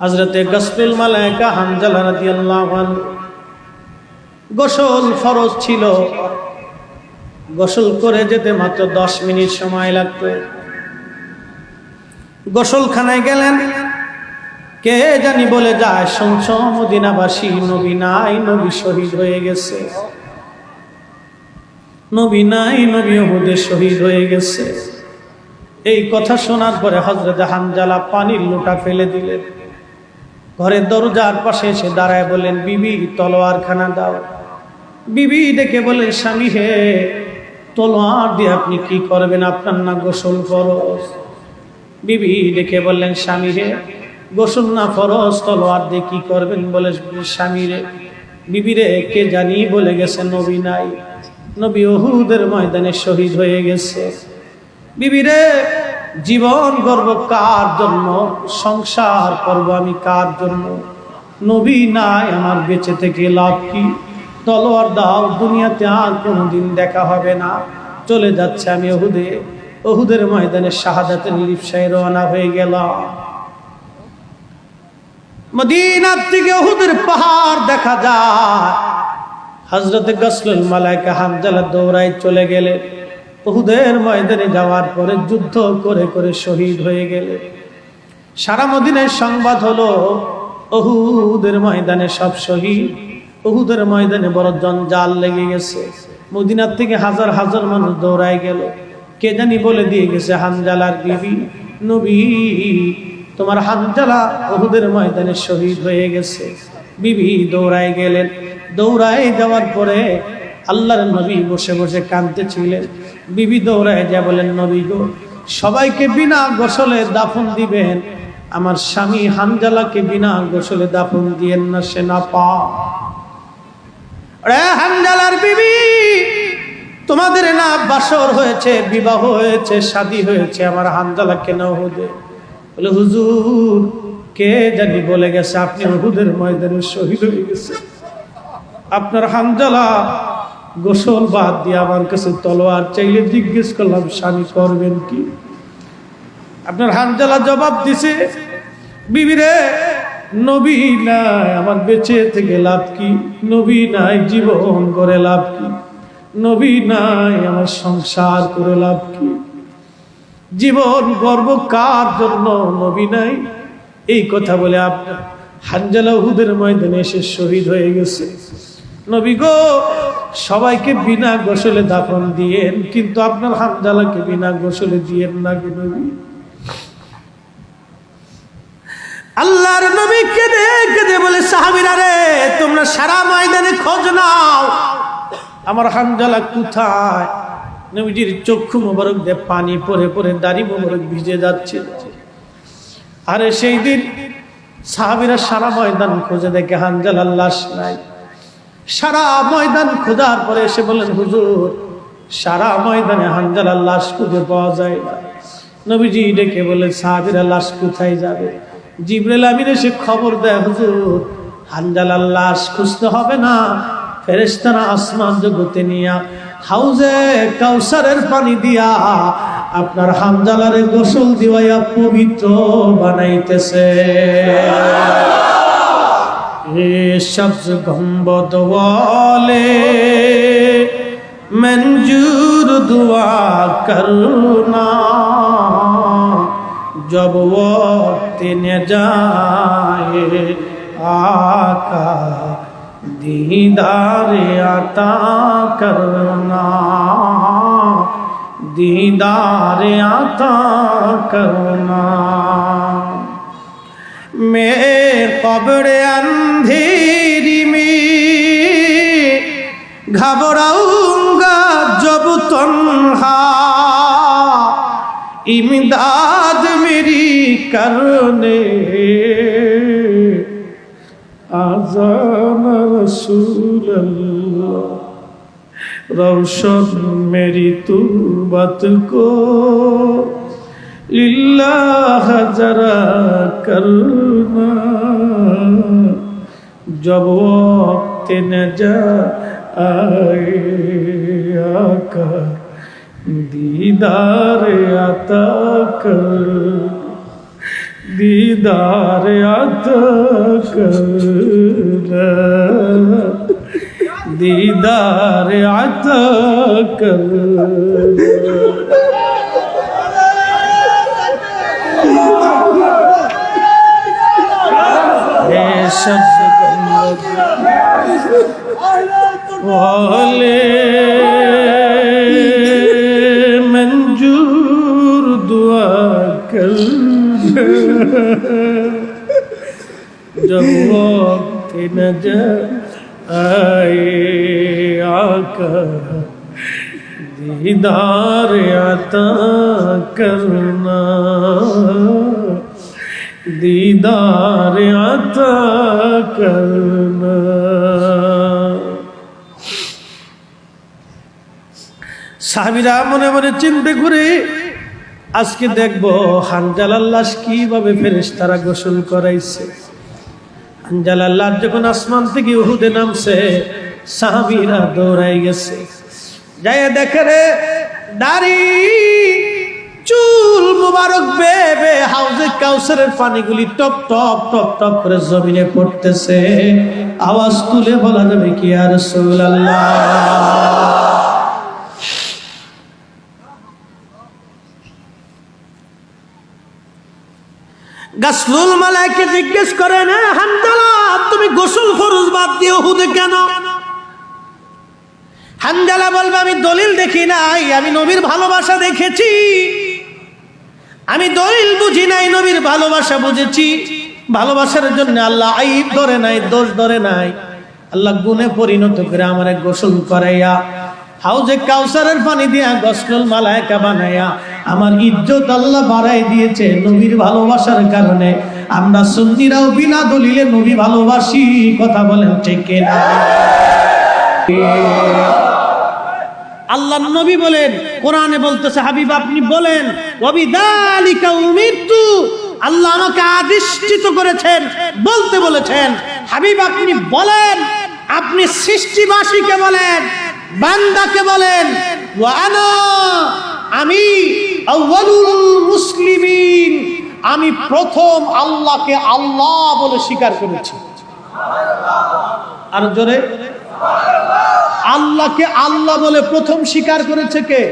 হজরতে গসরুল মালাইকা হামজালা রাদিয়াল্লাহু আনহু। গোসল ফরজ ছিল। গোসল করে যেতে মাত্র দশ মিনিট সময় লাগতো। গোসলখানায় গেলেন। কে জানি বলে যায়, শুনছ, মদিনাবাসী, নবী নাই, নবী শহীদ হয়ে গেছে। নবী নাই, নবী ওহুদে শহীদ হয়ে গেছে। এই কথা শোনার পরে হজরত হানজালা পানির লোটা ফেলে দিলেন। ঘরের দরজার পাশে এসে দাঁড়ায় বললেন, বিবি তলোয়ার খানা দাও। বিবি ডেকে বললেন, স্বামী হে, তলোয়ার দিয়ে আপনি কি করবেন? আপনার না গোসল ফরজ? বিবি ডেকে বললেন, স্বামী হে, গোসল না ফরজ, তলোয়ার দিয়ে কি করবেন বলে স্বামী রে? বিবি রে, কে জানি? বলে গেছে, নবী নাই। নবী ওহুদের ময়দানে শহীদ হয়ে গেছে। বিবি রে জীবন গর্ব কার জন্য? সংসার করব আমি কার জন্য? নবী নাই আমার বেঁচে থেকে লাভ কি? তলোয়ার দাও, দুনিয়াতে আর কোনোদিন দেখা হবে না। চলে যাচ্ছে আমি ওহুদে। অহুদের ময়দানে শাহাদাতের লিপসায় রওনা হয়ে গেলাম মদিনার থেকে অহুদের পাহাড় দেখা যায়। হজরত গসলুল মালাইকা হামজালা দৌড়াই চলে গেলেন। ওহুদের ময়দানে যাওয়ার পরে যুদ্ধ করে করে শহীদ হয়ে গেলে। সারা মদিনের সংবাদ হলো ওহুদের ময়দানে সব শহীদ ওহুদের ময়দানে বড় জঞ্জাল লেগে গেছে। মদিনার থেকে হাজার হাজার মানুষ দৌড়ায় গেল। কে জানি বলে দিয়ে গেছে, হানজালার বিবি, নবী, তোমার হানজালা ওহুদের ময়দানে শহীদ হয়ে গেছে। বিবি দৌড়ায় গেলেন। দৌড়ায় যাওয়ার পরে আল্লাহর নবী বসে বসে কাঁদতেছিলেন বিবি দৌড়ায় যা বলেন নবী গো। সবাইকে বিনা গোসলে দাফন দিবেন। আমার স্বামী হানজালাকে বিনা গোসলে দাফন দিয়েন না, সে না পা হানজালার বিবি, তোমাদের না বাসর হয়েছে, বিবাহ হয়েছে, শাদী হয়েছে, আমার হানজালা কেন হুদে। বলে, হুজুর, কে জানি বলে গেছে, আপনি হুদের ময়দানে শহীদ হয়ে গেছে। আপনার হানজালা গোসল বাদ দিয়ে আমার কাছে তলোয়ার চাইলে জিজ্ঞেস করলাম, স্বামী, করবেন কি? আপনার হানজালা জবাব দিছে বিবিরে নবী নাই, আমার বেঁচে থেকে লাভ কি? নবী নাই, জীবন করে লাভ কি? নবী নাই, আমার সংসার করে লাভ কি? জীবন গর্ব কার জন্য নবী নাই? এই কথা বলে আপনার হানজালা হুদের ময়দানে এসে শহীদ হয়ে গেছে। নবী গো সবাইকে বিনা গোসলে দাফন দিয়েন, কিন্তু আপনার হামজালাকে বিনা গোসলে দিয়েন না নবী আল্লাহর নবী কেঁদে কেঁদে বলে, সাহাবিরা রে, তোমরা সারা ময়দানে খোঁজ নাও। আমার হামজালা কোথায়? নবীজির চক্ষু মোবারক দিয়ে পানি পরে পরে দাড়ি মোবারক ভিজে যাচ্ছে। আরে সেই দিন সাহাবিরা সারা ময়দান খুঁজে দেখে হানজালার আল্লাহ নাই। সারা ময়দান খোঁজার পরে এসে বললেন, হুজুর, সারা ময়দানে হানজালার লাশ খুঁজে পাওয়া যায় না। নবীজি ডেকে বলে সাহাবিরা লাশ কোথায় যাবে? জিবরেল আমির এসে খবর দেয়, হুজুর, হানজালার লাশ খুঁজতে হবে না। ফেরেস্তারা আসমান জগতে নিয়া হাউজে কাউসারের পানি দিয়া আপনার হামজালারে গোসল দিওয়াইয়া পবিত্র বানাইতেছে। ये शब्द गम्बद वाले मंजूर दुआ करना। जब वक्त न जाए, आका दीदार आता करना। दीदार आता करना। मैं कब्र अंधेरी में घबराऊंगा जब तन्हा इमदाद मेरी करने आजान रसूल अल्लाह रोशन मेरी तुरबत को اللہ جرا کرنا جب وقت نجا آئے آقا دیدار عطا کر، دیدار عطا کر، دیدار عطا کر۔ वाले मंजूर दुआ कर जब वक्त नजर आए आका दीदार आता करना दीदार आता करना সাহাবিরা মনে মনে চিন্তে করে আজকে দেখব হানজালার লাশ কীভাবে ফেরেস তারা গোসল করাইছে। হানজালার লাশ যখন আসমান থেকে উহুদে নামছে, সাহাবিরা দৌড়াই গেছে। যাই দেখে রে, দাড়ি, চুল মুবারক বেবে হাউজে কাউসারের পানিগুলি টপ টপ টপ টপ করে জমিনে পড়তেছে। আওয়াজ তুলে বলা যাবে কি আর রাসূলুল্লাহ? গাসলুল মালাইকে জিজ্ঞেস করে, না হানজালা তুমি গোসল ফরজ বাদ দিয়ে হুদে কেন? হানজালা বলবে, আমি দলিল দেখি নাই, আমি নবীর ভালোবাসা দেখেছি। আমি দলিল বুঝি নাই, নবীর ভালোবাসা বুঝেছি। ভালোবাসার জন্য আল্লাহ আইব ধরে নাই, দোষ ধরে নাই। আল্লাহ গুণে পরিণত করে আমার গোসল করাইয়া হাউজে কাউসারের পানি দিয়া গসল মালায়কা বানাইয়া, আমার ইজ্জত আল্লাহ বাড়াই দিয়েছে নবীর ভালোবাসার কারণে। আমরা সুন্নিরাও বিনা দলিলে নবী ভালোবাসি, কথা বলেন ঠিক না আল্লাহ নবী বলেন, কোরআনে বলতেছে, হাবিব আপনি বলেন, ওয়াবিদালিকা উমিরতু আল্লাহ আমাকে আদিষ্টিত করেছেন, বলতে বলেছেন। হাবিব আপনি বলেন, আপনি সৃষ্টিবাসীকে বলেন। বান্দাকে বলেন আমি মুসলিমিন, আমি প্রথম আল্লাহকে আল্লাহ বলে স্বীকার করেছি। আর জোরে। আল্লাহকে আল্লাহ বলে প্রথম স্বীকার করেছে কে?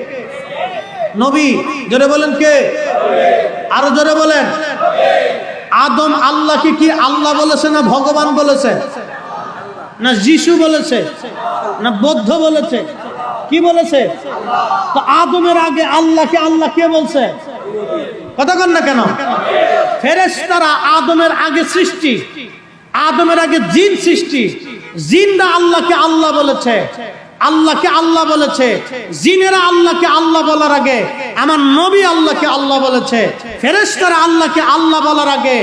নবী। জোরে বলেন কে? আরও জোরে বলেন। আদম আল্লাহকে কি আল্লাহ বলেছে না ভগবান বলেছে? না যিশু বলেছে, না বৌদ্ধ বলেছে, কি বলেছে? তো আদমের আগে আল্লাহকে আল্লাহ কে বলছে? কথা কন না কেন? ফেরেশতারা আদমের আগে সৃষ্টি, আদমের আগে জিন সৃষ্টি জিন্দা আল্লাহকে আল্লাহ বলেছে। আল্লাহকে আল্লাহ বলেছে। জিনেরা আল্লাহকে আল্লাহ বলার আগে, আমার নবী আল্লাহকে আল্লাহ বলেছে। ফেরেশতারা আল্লাহকে আল্লাহ বলার আগে,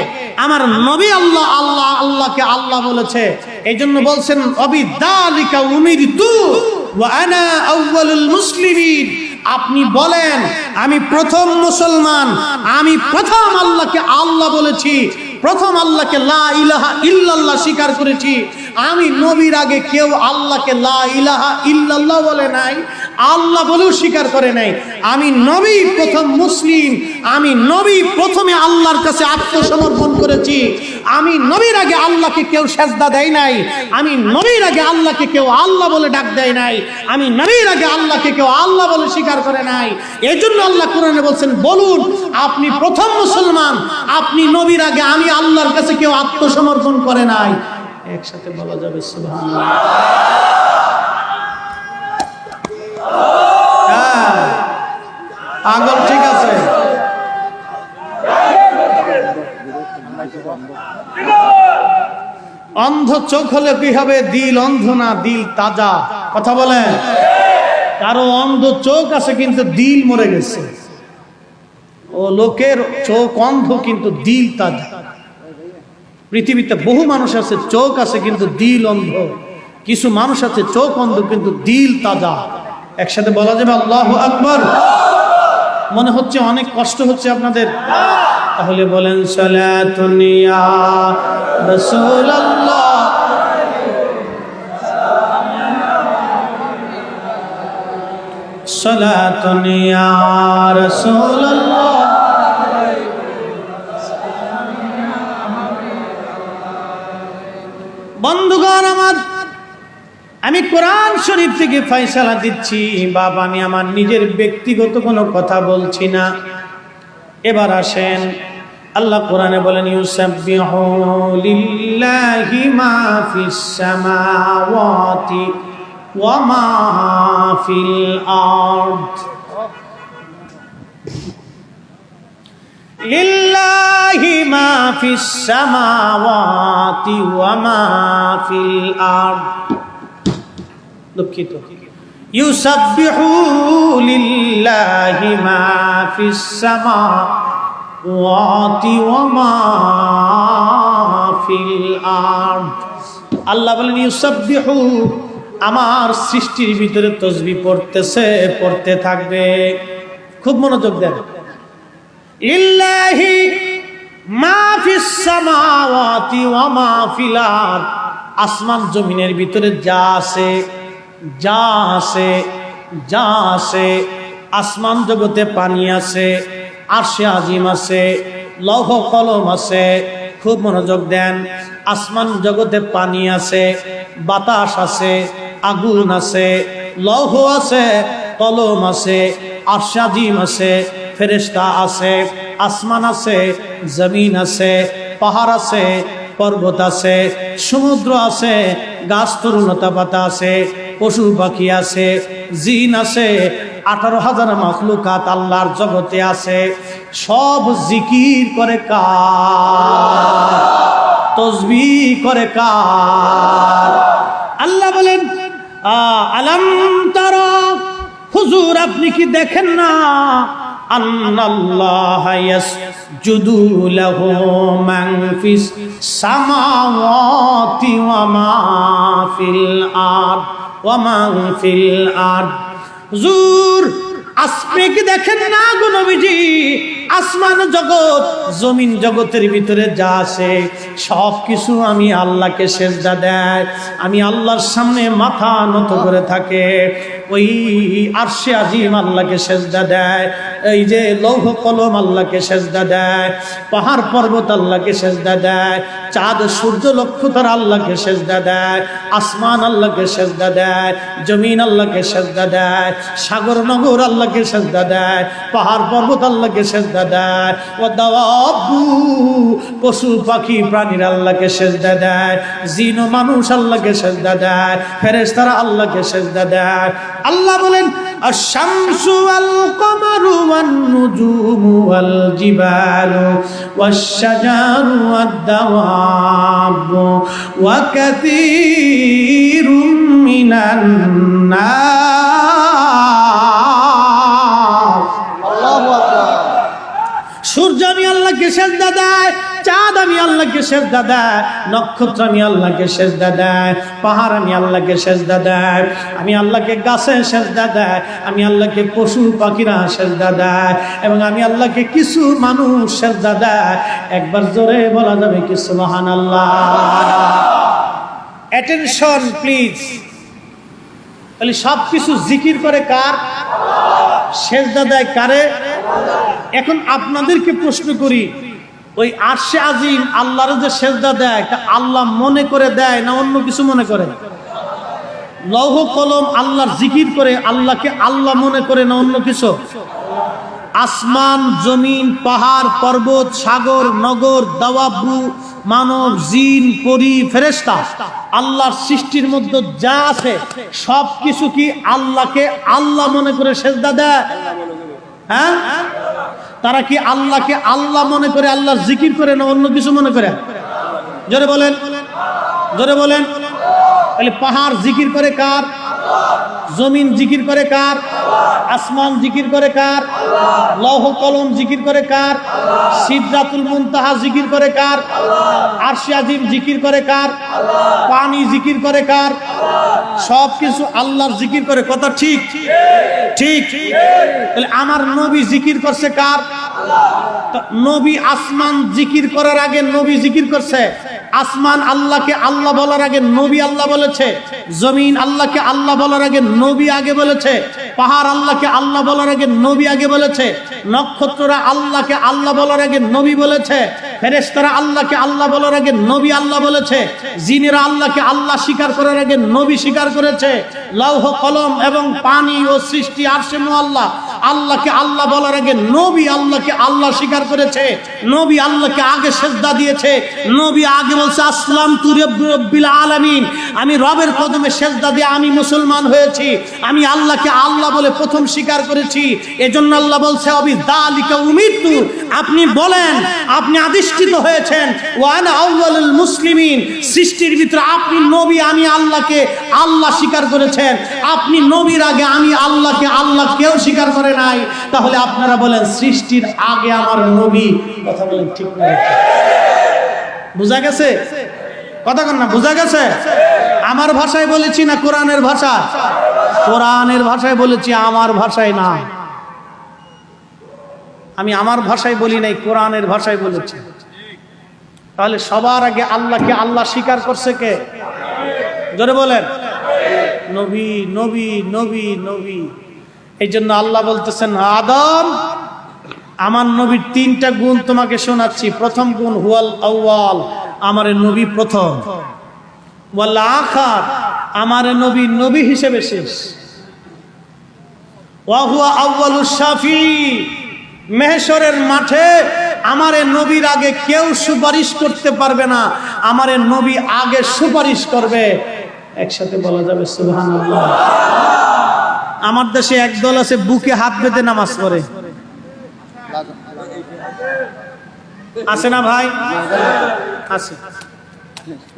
আমার নবী আল্লাহ আল্লাহ আল্লাহকে আল্লাহ বলেছে। এই জন্য বলছেন, অবিদালিকা আনা আউয়ালুল মুসলিমিন। আপনি বলেন, আমি প্রথম মুসলমান, আমি প্রথম আল্লাহকে আল্লাহ বলেছি, প্রথম আল্লাহকে লা ইলাহা ইল্লাল্লাহ স্বীকার করেছি। আমি নবীর আগে কেউ আল্লাহকে লা ইল্লাল্লাহ বলে নাই, আল্লাহ বলেও স্বীকার করে নাই। আমি নবী প্রথম মুসলিম, আমি নবী প্রথমে আল্লাহর কাছে আত্মসমর্পণ করেছি। আমি নবীর আগে আল্লাহকে কেউ সেজদা দেয় নাই। আমি নবীর আগে আল্লাহকে কেউ আল্লাহ বলে ডাক দেয় নাই। আমি নবীর আগে আল্লাহকে কেউ আল্লাহ বলে স্বীকার করে নাই। এই জন্য আল্লাহ কোরআনে বলছেন, বলুন, আপনি প্রথম মুসলমান, আপনি নবীর আগে আমি আল্লাহর কাছে কেউ আত্মসমর্পণ করে নাই। একসাথে বলা যাবে সুবহানাল্লাহ। হ্যাঁ। আগল ঠিক আছে। অন্ধ চোখ হলে কি হবে? দিল অন্ধ না দিল তাজা? কথা বলেন। কারও অন্ধ চোখ আছে কিন্তু দিল মরে গেছে। ও লোকের চোখ অন্ধ কিন্তু দিল তাজা। পৃথিবীতে বহু মানুষ আছে, চোখ আছে কিন্তু দিল অন্ধ। কিছু মানুষ আছে, চোখ অন্ধ কিন্তু দিল তাজা। একসাথে বলা যাবে আল্লাহ আকবর। মনে হচ্ছে অনেক কষ্ট হচ্ছে আপনাদের। তাহলে বলেন সালাতুনিয়া রাসূলুল্লাহ। বন্ধুগণ আমার, আমি কোরআন শরীফ থেকে ফয়সালা দিচ্ছি। বাবা, আমি আমার নিজের ব্যক্তিগত কোনো কথা বলছি না। এবার আসেন, আল্লাহ কোরআনে বলেন, ইউসাব্বিহু লিল্লাহি মা ফিস সামাওয়াতি ওয়া মা ফিল আরদ। লিল্লাহি মা ফিস ওয়া মা ফিল দুঃখিত। ইউসাব্বিহু লিল্লাহি মা ফিস সামাওয়াতি ওয়া মা ফিল আরদ। আল্লাহ বলেন, ইউসাব্বিহু আমার সৃষ্টির ভিতরে তসবি পড়তেছে, পড়তে থাকবে। খুব মনোযোগ দেন। ইল্লাহি আসমান জমিনের ভিতরে যা আছে যা আছে যা আছে, আসমান জগতে পানি আছে, আরশে আজিম আছে, লৌহ কলম আছে, খুব মনোযোগ দেন। আসমান জগতে পানি আছে, বাতাস আছে, আগুন আছে, লৌহ আছে, কলম আছে, আরশে আজিম আছে ফেরেশতা আছে, আসমান আছে, জমিন আছে, পাহাড় আছে, পর্বত আছে, সমুদ্র আছে, গাছ তরুণতা পাতা আছে, পশু পাখি আছে, জিন আছে, আঠারো হাজার মখলুকাত আল্লাহর জগতে আছে। সব জিকির করে কার? করে কার? আল্লাহ বলেন আলম তারা, হুজুর আপনি কি দেখেন না? ফিস ফিল ওয়া ফিল দেখেন না গো আসমান জগৎ, জমিন জগতের ভিতরে যা আছে সব কিছু আমি আল্লাহকে সেজদা দেয়। আমি আল্লাহর সামনে মাথা নত করে থাকে। ওই আরশে আজিম আল্লাহকে সেজদা দেয়। এই যে লৌহ কলম আল্লাহকে সেজদা দেয় পাহাড় পর্বত আল্লাহকে সেজদা দেয় চাঁদ সূর্য লক্ষ্যতার আল্লাহকে সেজদা দেয় আসমান আল্লাহকে সেজদা দেয় জমিন আল্লাহকে সেজদা দেয় সাগর নগর আল্লাহকে সেজদা দেয় পাহাড় পর্বত আল্লাহকে সেজদা দেয় ও দাওয়াবু পশু পাখি প্রাণীর আল্লাহকে সেজদা দেয় জিন মানুষ আল্লাহকে সেজদা দেয় ফেরেশতারা আল্লাহকে সেজদা দেয় আল্লাহ বলেন الشمس والقمر والنجوم والجبال والشجر والدواب وكثير من الناس সূর্য আমি আল্লাহকে সেজদা দেয় চাঁদ আমি আল্লাহকে সেজদা দেয়, নক্ষত্র আমি আল্লাহকে সেজদা দেয়, পাহাড় আমি আল্লাহকে সেজদা দেয়, আমি আল্লাহকে গাছে সেজদা দেয়, আমি আল্লাহকে পশু পাখিরা সেজদা দেয়, এবং আমি আল্লাহকে কিছু মানুষ সেজদা দেয়। একবার জোরে বলা যাবে কিছু মহান আল্লাহ অ্যাটেনশন প্লিজ তাহলে সব কিছু জিকির করে কার? সেজদা দেয় কারে? এখন আপনাদেরকে প্রশ্ন করি ওই আরশে আজিম আল্লাহর যে সেজদা দেয় তা আল্লাহ মনে করে দেয় না অন্য কিছু মনে করে? লৌহ কলম আল্লাহর জিকির করে, আল্লাহকে আল্লাহ মনে করে না অন্য কিছু? আসমান, জমিন, পাহাড়, পর্বত, সাগর, নগর দাওয়াবু মানব, জিন, পরি ফেরেস্তা আল্লাহর সৃষ্টির মধ্যে যা আছে সব কিছু কি আল্লাহকে আল্লাহ মনে করে সেজদা দেয়? হ্যাঁ? তারা কি আল্লাহকে আল্লাহ মনে করে আল্লাহ জিকির করে না অন্য কিছু মনে করে? জোরে বলেন জোরে বলেন। তাহলে পাহাড় জিকির করে কার? জমিন জিকির করে কার? আসমান জিকির করে কার? লৌহ কলম জিকির করে কার? সিদ্ধাতুল মুনতাহা জিকির করে কার? আরশি আজিম জিকির করে কার? পানি জিকির করে কার? সব কিছু আল্লাহর জিকির করে। কথা ঠিক? ঠিক? তাহলে আমার নবী জিকির করছে কার? নবী আসমান জিকির করার আগে নবী জিকির করছে? আসমান আল্লাহকে আল্লাহ বলার আগে নবী আল্লাহ বলেছে, জমিন আল্লাহকে আল্লাহ বলার আগে নবী আগে বলেছে, পাহাড় আল্লাহকে আল্লাহ বলার আগে নবী আগে বলেছে, নক্ষত্ররা আল্লাহকে আল্লাহ বলার আগে নবী বলেছে, ফেরেশতারা আল্লাহকে আল্লাহ বলার আগে নবী আল্লাহ বলেছে, জিনেরা আল্লাহকে আল্লাহ স্বীকার করার আগে নবী স্বীকার করেছে, লৌহ, কলম এবং পানি ও সৃষ্টি আরশে আল্লাহ আল্লাহকে আল্লাহ বলার আগে নবী আল্লাহকে আল্লাহ স্বীকার করেছে, নবী আল্লাহকে আগে সেজদা দিয়েছে, নবী আগে বলছে, আসলাম তু রব্বিল আলামিন। আমি রবের কদমে সেজদা দিয়ে আমি মুসলমান হয়েছি, আমি আল্লাহকে আল্লাহ বলে প্রথম স্বীকার করেছি। এজন্য আল্লাহ বলছে, অবি দালিকা উমিতু। আপনি বলেন, আপনি আদিষ্ঠিত হয়েছেন ওয়ান আউয়ালুল মুসলিমিন। সৃষ্টির ভিতরে আপনি নবী, আমি আল্লাহকে আল্লাহ স্বীকার করেছেন। আপনি নবীর আগে আমি আল্লাহকে আল্লাহ কেউ স্বীকার করে নাই, তাহলে আপনারা বলেন, সৃষ্টির আগে আমার নবী কথা বলেন ঠিক না। বুঝা গেছে? কথা কন না, বুঝা গেছে? আমার ভাষায় বলেছি না কোরআনের ভাষা? কোরআনের ভাষায় বলেছি, আমার ভাষায় না। আমি আমার ভাষায় বলি নাই, কোরআনের ভাষায় বলেছি। তাহলে সবার আগে আল্লাহকে আল্লাহ স্বীকার করছে কে? জোরে বলেন। নবী নবী নবী নবী। এই জন্য আল্লাহ বলতেছেন, আদম, আমার নবীর তিনটা গুণ তোমাকে শোনাচ্ছি। প্রথম গুণ, হুয়াল আউয়াল, আমার নবী প্রথম। ওয়াল আখার, আমার নবী নবী হিসেবে শেষ। ওয়াহুয়া আউয়ালুস শাফি, মেহেশরের মাঠে আমারে নবীর আগে কেউ সুপারিশ করতে পারবে না। আমারে নবী আগে সুপারিশ করবে। একসাথে বলা যাবে, সুবহানাল্লাহ। আমার দেশে একদল আছে, বুকে হাত বেঁধে নামাজ পড়ে। আছে না ভাই? আছে।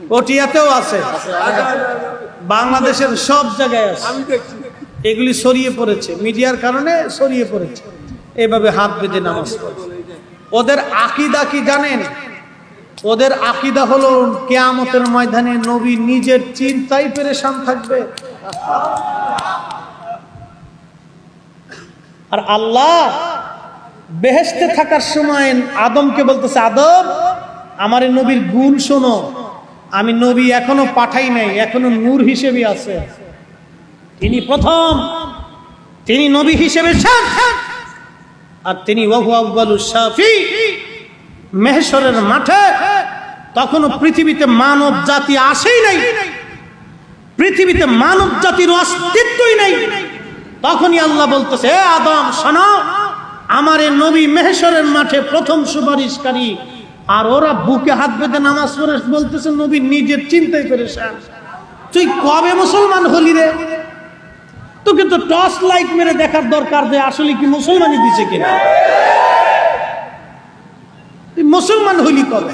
পটিয়াতেও আছে। বাংলাদেশের সব জায়গায় আছে। এগুলি সরিয়ে পড়েছে। মিডিয়ার কারণে সরিয়ে পড়েছে। এভাবে হাত বেঁধে নামাজ পড়ে। ওদের আকিদা কি জানেন? ওদের আকিদা হলো, কেয়ামতের ময়দানে নবী নিজের চিন্তাই পেরেশান থাকবে। আর আল্লাহ বেহেস্তে থাকার সময় আদমকে বলতেছে, আদম, আমার নবীর গুণ শোনো। আমি নবী এখনও পাঠাই নাই, এখনও নূর হিসেবে আছে। তিনি প্রথম, তিনি নবী হিসেবে। আর তিনি মেহেশ্বরের মাঠে। তখনও পৃথিবীতে মানব জাতি আসেই নাই। পৃথিবীতে মানব জাতির অস্তিত্বই নেই। তখনই আল্লাহ বলতেছে, "এ আদম, শোনো, আমার এ নবী মেহেশ্বরের মাঠে প্রথম সুপারিশকারী, আর ওরা বুকে হাত বেঁধে নামাজ পড়ে বলতেছে, নবী নিজের চিন্তাই পেরেছেন তুই কবে মুসলমান হলি রে? তোকে তো টর্চ লাইট মেরে দেখার দরকার যে আসলে কি মুসলমানই দিছে কিনা? তুই মুসলমান হলি কবে?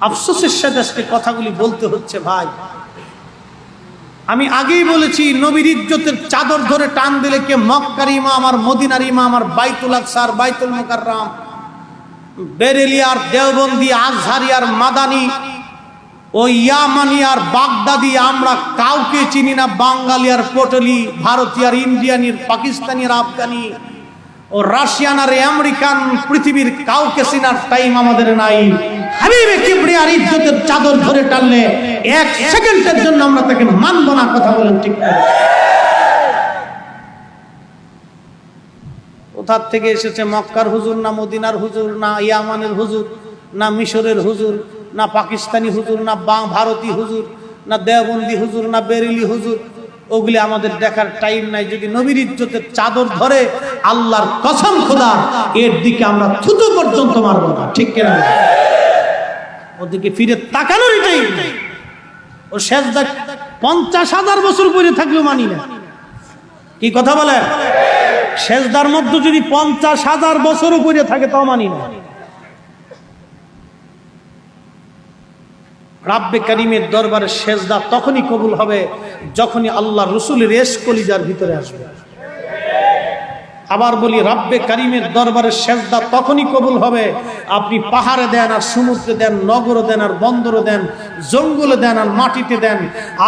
আফসোসের সাথে আজকে কথাগুলি বলতে হচ্ছে, ভাই আমি আগেই বলেছি, নবীর ইজ্জতের চাদর ধরে টান দিলে কে মক্কার ইমা আমার মদিনার ইমা আমার বাইতুল আকসার, বাইতুল মুকাররাম বেরেলিয়ার দেওবন্দি, আজহারি আর মাদানি, ও ইয়ামানি আর বাগদাদি আমরা কাউকে চিনি না, বাঙালি আর পটলি, ভারতীয় আর ইন্ডিয়ানির পাকিস্তানি আর আফগানি। ও রাশিয়ান আর আমেরিকান পৃথিবীর কাউকে চিনার টাইম আমাদের নাই। চাদর ধরে টানলে এক সেকেন্ডের জন্য আমরা তাকে মানব না, কথা বলেন ঠিক কোথার থেকে এসেছে? মক্কার হুজুর না মদিনার হুজুর, না ইয়ামানের হুজুর, না মিশরের হুজুর, না পাকিস্তানি হুজুর, না ভারতী হুজুর, না দেওবন্দি হুজুর, না বেরিলি হুজুর ওগুলি আমাদের দেখার টাইম নাই। যদি নবীর ইজ্জতের চাদর ধরে আল্লাহর কসম খোদা, এর দিকে আমরা থুতু পর্যন্ত মারবো না। ঠিক কিনা? ওদিকে ফিরে তাকানোরই টাইম নেই। ও শেষ দেখ পঞ্চাশ হাজার বছর পরে থাকলেও মানি না। কি কথা বলে শেষদার মধ্যে যদি পঞ্চাশ হাজার বছর উপরে থাকে, তাও মানি না। রাব্বে করিমের দরবারে শেষদা তখনই কবুল হবে, যখনই আল্লাহ রসুলের রেশ কলিজার ভিতরে আসবে। আবার বলি, রাব্বে করিমের দরবারে শেষদা তখনই কবুল হবে, আপনি পাহাড়ে দেন আর সমুদ্রে দেন, নগরে দেন আর বন্দরে দেন, জঙ্গলে দেন আর মাটিতে দেন,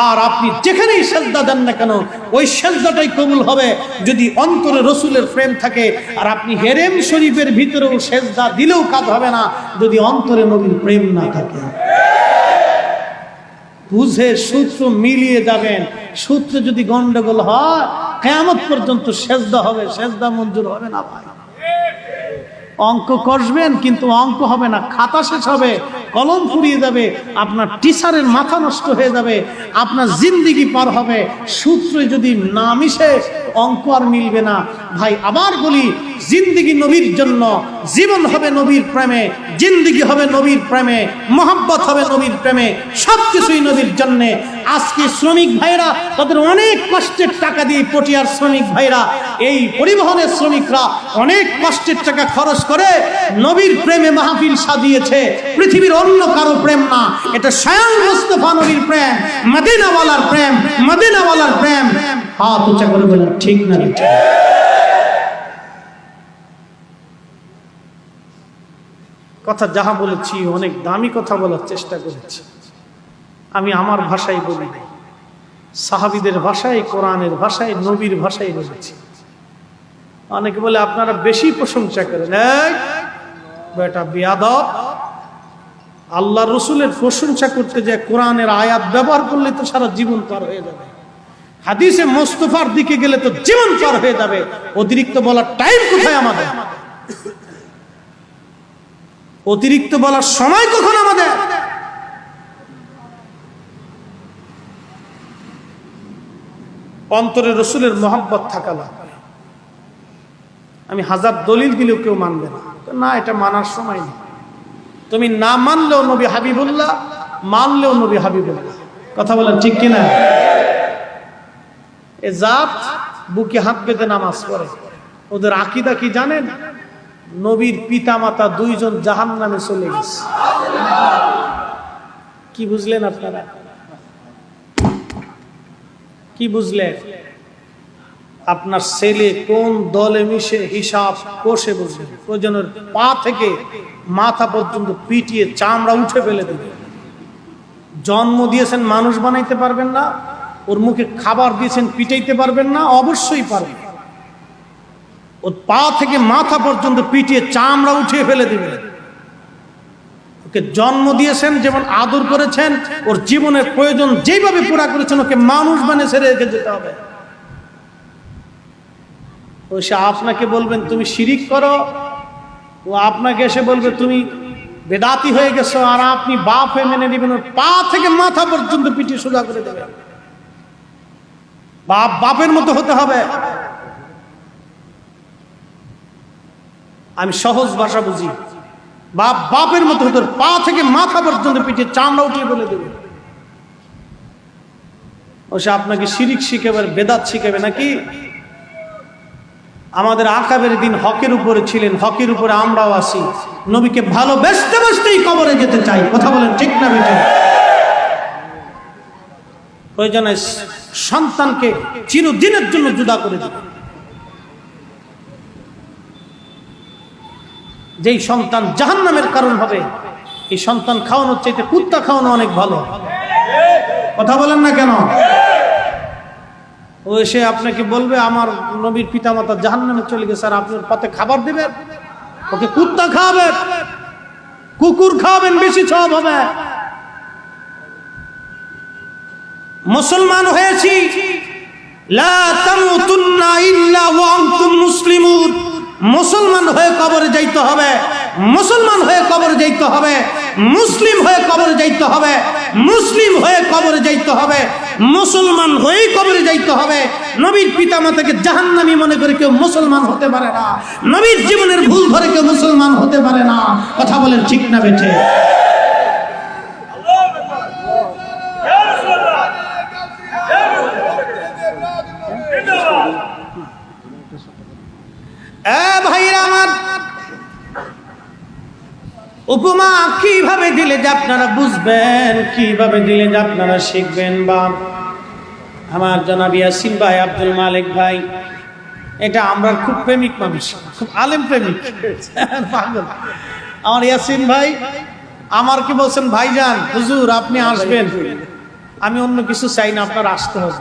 আর আপনি যেখানেই সেজদা দেন না কেন, ওই সেজদাটাই কবুল হবে যদি অন্তরে রসুলের প্রেম থাকে, আর আপনি হেরেম শরীফের ভিতরেও সেজদা দিলেও কাজ হবে না যদি অন্তরে নবীর প্রেম না থাকে। বুঝে সূত্র মিলিয়ে যাবেন। সূত্র যদি গন্ডগোল হয় কেমন পর্যন্ত সেজদা হবে, সেজদা মঞ্জুর হবে না ভাই। অঙ্ক কষবেন, কিন্তু অঙ্ক হবে না, খাতা শেষ হবে, কলম ফুরিয়ে যাবে, আপনার টিচারের মাথা নষ্ট হয়ে যাবে, আপনার জিন্দিগি পার হবে। সূত্রে যদি না মিশে, অঙ্ক আর মিলবে না। ভাই আবার বলি, জিন্দিগি নবীর জন্য জীবন হবে নবীর প্রেমে, জিন্দিগি হবে নবীর প্রেমে, মোহাব্বত হবে নবীর প্রেমে সব কিছুই নবীর জন্য। আজকে শ্রমিক ভাইরা, তাদের অনেক কষ্টের টাকা দিয়ে পটিয়ার শ্রমিক ভাইরা, এই পরিবহনের শ্রমিকরা অনেক কষ্টের টাকা খরচ করে নবীর প্রেমে মাহফিল সাজিয়েছে। পৃথিবীর অন্য কারও প্রেম না, এটা স্বয়ং মুস্তফা নবীর প্রেম, মদিনাওয়ালার প্রেম মদিনাওয়ালার প্রেম। হাত উঁচা করে বলেন, ঠিক না, ঠিক। কথা যাহা বলেছি, অনেক দামি কথা বলার চেষ্টা করেছি। আমি আমার ভাষায় বলি নাই। সাহাবিদের ভাষায়, কোরআনের ভাষায়, নবীর ভাষায় বলেছি। অনেকে বলে, আপনারা বেশি প্রশংসা করেন। বেটা বিয়াদব। আল্লাহ রসুলের প্রশংসা করতে যে কোরআনের আয়াত ব্যবহার করলে তো সারা জীবন পার হয়ে যাবে। হাদিসে মোস্তফার দিকে গেলে তো জীবন পার হয়ে যাবে। অতিরিক্ত বলার টাইম কোথায় আমাদের? অতিরিক্ত বলার সময় কখন আমাদের? অন্তরে রসুলের মহাব্বত থাকা লাগবে। আমি হাজার দলিল দিলেও কেউ মানবে না। না, এটা মানার সময় নেই। তুমি না মানলেও নবী হাবিবুল্লাহ, মানলেও নবী হাবিবুল্লাহ। কথা বলেন ঠিক কিনা? এ জাত বুকে হাত পেতে নামাজ পড়ে। ওদের আকিদা কি জানেন? নবীর পিতা মাতা দুইজন জাহান নামে চলে গেছে। কি বুঝলেন আপনারা? কি বুঝলেন? আপনার ছেলে কোন দলে মিশে হিসাব কষে বুঝলেন প্রয়োজনের পা থেকে মাথা পর্যন্ত পিটিয়ে চামড়া উঠে ফেলে দেবে। জন্ম দিয়েছেন মানুষ বানাইতে পারবেন না, ওর মুখে খাবার দিয়েছেন পিটাইতে পারবেন না, অবশ্যই পারবেন। ওর পা থেকে মাথা পর্যন্ত পিটিয়ে চামড়া উঠিয়ে ফেলে দিবেন ওকে জন্ম দিয়েছেন, যেমন আদর করেছেন, ওর জীবনের প্রয়োজন যেভাবে পুরা করেছেন, ওকে মানুষ মানে ছেড়ে রেখে যেতে হবে। ও সে আপনাকে বলবেন, তুমি শিরিক করো। ও আপনাকে এসে বলবে, তুমি বেদাতি হয়ে গেছো আর আপনি বাপ হয়ে মেনে নেবেন। ওর পা থেকে মাথা পর্যন্ত পিটিয়ে সোজা করে দেবেন বাপ বাপের মতো হতে হবে। আমি সহজ ভাষা বুঝি। বাপ, বাপের মতো হতো পা থেকে মাথা পর্যন্ত পিঠে চামড়া উঠিয়ে ফেলে দেবে। ও সে আপনাকে শিরিক শিখাবে বেদাত শিখাবে নাকি? আমাদের আকাবের দিন হকের উপরে ছিলেন, হকের উপরে আমরাও আসি নবীকে ভালোবেসতে বসতেই কবরে যেতে চাই। কথা বলেন ঠিক না বেটে? প্রয়োজনে সন্তানকে চিরদিনের জন্য জুদা করে দিবে যেই সন্তান জাহান নামের কারণ হবে, এই সন্তান খাওয়ানোর চাইতে কুত্তা খাওয়ানো অনেক ভালো। কথা বলেন না কেন? ও এসে আপনাকে বলবে, আমার নবীর পিতা মাতা জাহান নামে চলে গেছে, আর আপনার পাতে খাবার দেবেন ওকে কুত্তা খাওয়াবেন কুকুর খাওয়াবেন, বেশি সব হবে। মুসলমান হয়েছি। লা তামুতুন্না ইল্লা ওয়া আনতুম মুসলিমুন। মুসলমান হয়ে কবরে যাইতে হবে। মুসলমান হয়ে কবরে যাইতে হবে। মুসলিম হয়ে কবরে যাইতে হবে। মুসলিম হয়ে কবরে যাইতে হবে। মুসলমান হয়েই কবরে যাইতে হবে। নবীর পিতা মাতাকে জাহান্নামি মনে করে কেউ মুসলমান হতে পারে না। নবীর জীবনের ভুল ধরে কেউ মুসলমান হতে পারে না। কথা বলেন ঠিক না বেঠে? উপমা কীভাবে দিলে যে আপনারা বুঝবেন, কীভাবে দিলে যে আপনারা শিখবেন বা আমার ভাই, আব্দুল মালিক ভাই, এটা আমরা খুব প্রেমিক মানুষ, খুব আলেম প্রেমিক। আমার ইয়াসিন ভাই, আমার কি বলছেন, ভাইজান, হুজুর, আপনি আসবেন। আমি অন্য কিছু চাই না, আপনার আসতে হবে।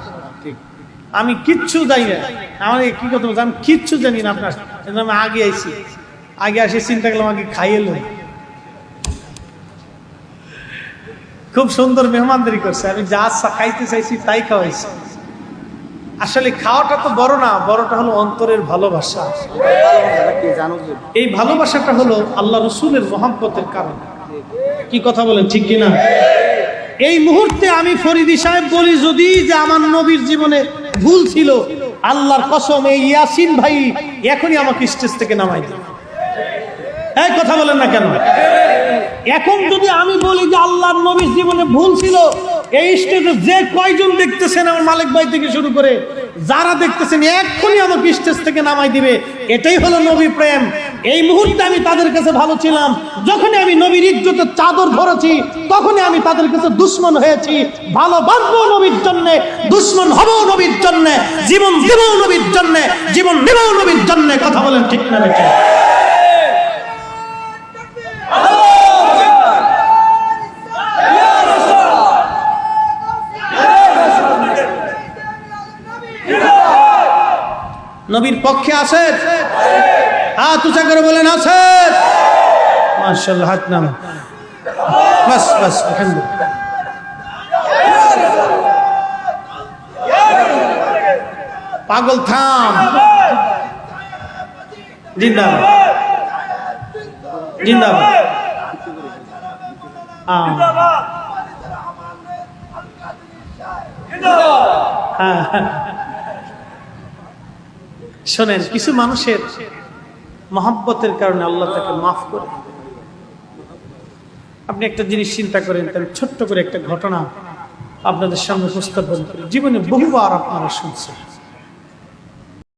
আমি কিচ্ছু জানি না। আমার কি কথা বলছে? আমি কিচ্ছু জানি না আপনার। আমি আগে আইছি। আগে আসে চিন্তা করলাম আগে খাইয়ে লো খুব সুন্দর মেহমানদারি করছে। আমি যা খাইতে চাইছি তাই খাওয়াইছি। আসলে খাওয়াটা তো বড় না, বড়টা হলো অন্তরের ভালোবাসা। এই ভালোবাসাটা হলো আল্লাহ রসুলের মহাব্বতের কারণ। কি কথা বলেন, ঠিক কিনা? এই মুহূর্তে আমি ফরিদি সাহেব বলি, যদি যে আমার নবীর জীবনে ভুল ছিল। আল্লাহর কসম, এই ইয়াসিন ভাই এখনই আমাকে স্টেজ থেকে নামাই দিল এই কথা বলেন না কেন? এখন যদি আমি বলি যে আল্লাহর নবীর জীবনে ভুল ছিল এই স্টেজে যে কয়জন দেখতেছেন আমার মালিক ভাই থেকে শুরু করে যারা দেখতেছেন এক্ষুনি আমাকে স্টেজ থেকে নামাই দিবে। এটাই হলো নবী প্রেম। এই মুহূর্তে আমি তাদের কাছে ভালো ছিলাম। যখনই আমি নবীর ইজ্জতের চাদর ধরেছি তখনই আমি তাদের কাছে দুশ্মন হয়েছি। ভালো বাঁধবো নবীর জন্যে দুশ্মন হব নবীর জন্যে জীবন দেব নবীর জন্যে জীবন নেব নবীর জন্যে কথা বলেন ঠিক না বেঠিক? নবীর পক্ষে আছেন হাত উঁচা করে বলেন আছেন মার্শাল্লাহ হাত নাম বাস বাস আলহামদুলিল্লাহ। পাগল থাম। জিন্দাবাদ। জিন্দাবাদ। হ্যাঁ হ্যাঁ। শোনেন, কিছু মানুষের মহাব্বতের কারণে আল্লাহ তাকে মাফ করে আপনি একটা জিনিস চিন্তা করেন তাহলে ছোট্ট করে একটা ঘটনা আপনাদের সামনে উপস্থাপন করে। জীবনে বহুবার আপনারা শুনছেন।